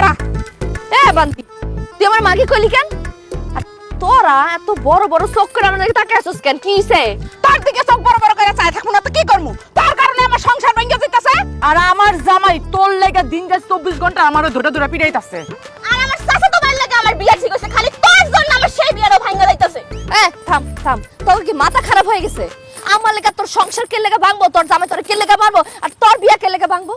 খারা এ বান্তি তুই আমার মাকে কইলি কেন? আর তোরা এত বড় বড় চোখ করে আমার দিকে তাকিয়ে আছিস কেন? কি হইছে? তোর দিকে চোখ বড় বড় করে চাই থাকব না তো কি করব তোর কারণে আমার সংসার ভেঙে যেতেছে। আর আমার জামাই তোর লেগে দিন যাচ্ছে চব্বিশ ঘণ্টা আমারও ধরে ধরে পিড়াইতাছে আর আমার চাচা তো বাইর লাগে আমার বিয়া ঠিক হইছে খালি তোর জন্য আমার সেই বিয়ারও ভাঙা যাইতাছে। এ থাম থাম তোর কি মাথা খারাপ হয়ে গেছে? আমার লেগে তোর সংসার কে লেগে ভাঙবো? তোর জামাই তোর কে লেগে মারবো আর তোর বিয়া কে লেগে ভাঙবো?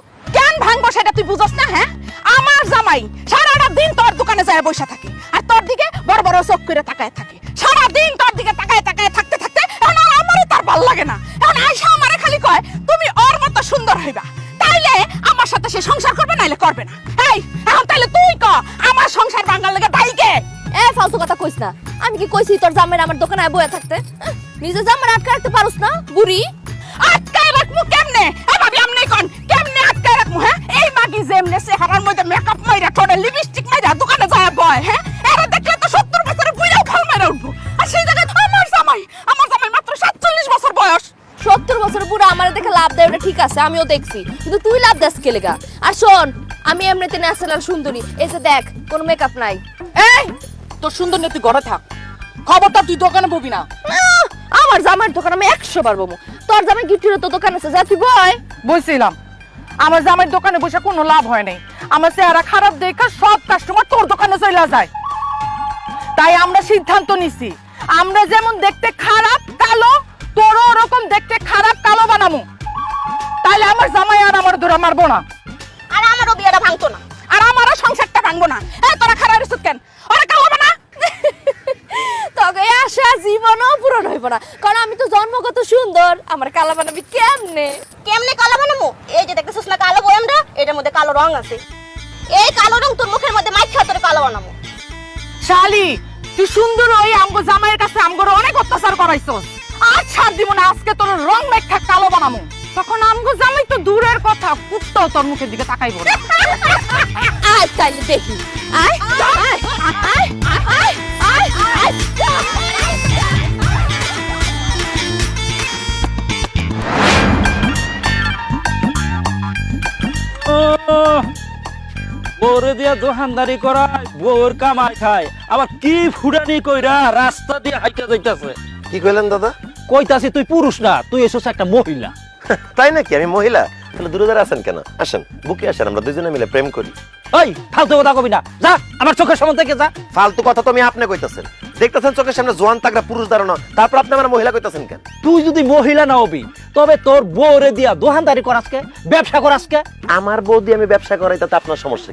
বসে থাকে। আর তোর দিকে বড় বড় চোখ করে তাকায় থাকে। সারা দিন তোর দিকে তাকায় তাকায় থাকতে থাকতে এখন আর আমারই তার ভালো লাগে না। এখন আয়সা আমারে খালি কয় তুমি ওর মতো সুন্দর হইবা। তাইলে আমার সাথে সে সংসার করবে নাইলে করবে না। এই এখন তাইলে তুই ক আমার সংসার ভাঙার লাগে দায়ী কে? এ ফালতু কথা কইস না। আমি কি কইছি তোর জামাই আমার দোকানে বয়ে থাকতে? নিজে জামাই আটকে রাখতে পারুস না বুড়ি? আটকায় রাখমু কেমনে? আমার দেখে লাভ দেয় ওটা ঠিক আছে আমিও দেখছি। কিন্তু তুই লাভ দাস কে লেগা? আর শোন আমি এমনিতে ন্যাচারাল সুন্দরী। এসে দেখ কোনো মেকআপ নাই। এই তোর সুন্দর নেই তুই ঘরে থাক। খবরটা তুই দোকানে ববি না। আমার জামার দোকান আমি একশো বার বমু তোর জামাই গিফটের তো দোকান আছে যা তুই বয় বলছিলাম আমার জামাইয়ের দোকানে বসে কোনো লাভ হয় নাই। আমার চেহারা খারাপ দেখা সব কাস্টমার তোর দোকানে চলে যায়। তাই আমরা সিদ্ধান্ত নিছি আমরা যেমন দেখতে খারাপ কালো তোরও ওরকম দেখতে খারাপ কালো বানামু। তাইলে আমার জামাই আর আমার ধরে মারবো না। আর আমারও বিয়েটা ভাঙতো না। আর আমারও সংসারটা ভাঙবো না। এ তোরা খারাপ রিসুত কেন? ওরা কালো না তোকে আশা জীবনও পূরণ হইব না। কারণ আমি তো জন্মগত সুন্দর। আমার কালো বানাবি কেমনে? কেমনে কালো বানামু এই যে দেখতেছিস না কালো বয়ামটা? এটার মধ্যে কালো রং আছে। এই কালো রং তোর মুখের মধ্যে মাইখা তোর কালো বানামু শালি তুই সুন্দর ওই আমগো জামাইয়ের কাছে আমগোর অনেক অত্যাচার করাইছস। আর ছাড় দিব না আজকে তোর রং মেখা কালো বানামু তখন আমগো জামাই তো দূরের কথা কুত্তাও তোর মুখের দিকে তাকাইবো না। আয় তাইলে দেখি। আয় আয় আয় আয় আয় আয় বউরে দিয়া দোকানদারি করায় বউর কামাই খায়। আবার কি ফুডানি কইরা রাস্তা দিয়ে হাইটা যাইতাছে। কি কইলেন দাদা? কইতাছি তুই পুরুষ না তুই এসেছ একটা মহিলা। তাই নাকি? আমি মহিলা? তাহলে দূরে দূরে আছেন কেন? আসেন বুকে আসেন আমরা দুজনে মিলে প্রেম করি। ওই ফালতু কথা কবি না। যা আমার চোখের সামনে থেকে যা। ফালতু কথা তো আমি আপনি কইতাছেন। দেখতেছেন চোখের সামনে জোয়ান তাগরা পুরুষ দাঁড়ানো। তারপর আপনি আমার মহিলা কইতাছেন কেন? তুই যদি মহিলা না হবি তবে তোর বউরে দিয়া দোকানদারি করাসকে ব্যবসা করাসকে আমার বউ দিয়ে আমি ব্যবসা করাই তাতে আপনার সমস্যা কি?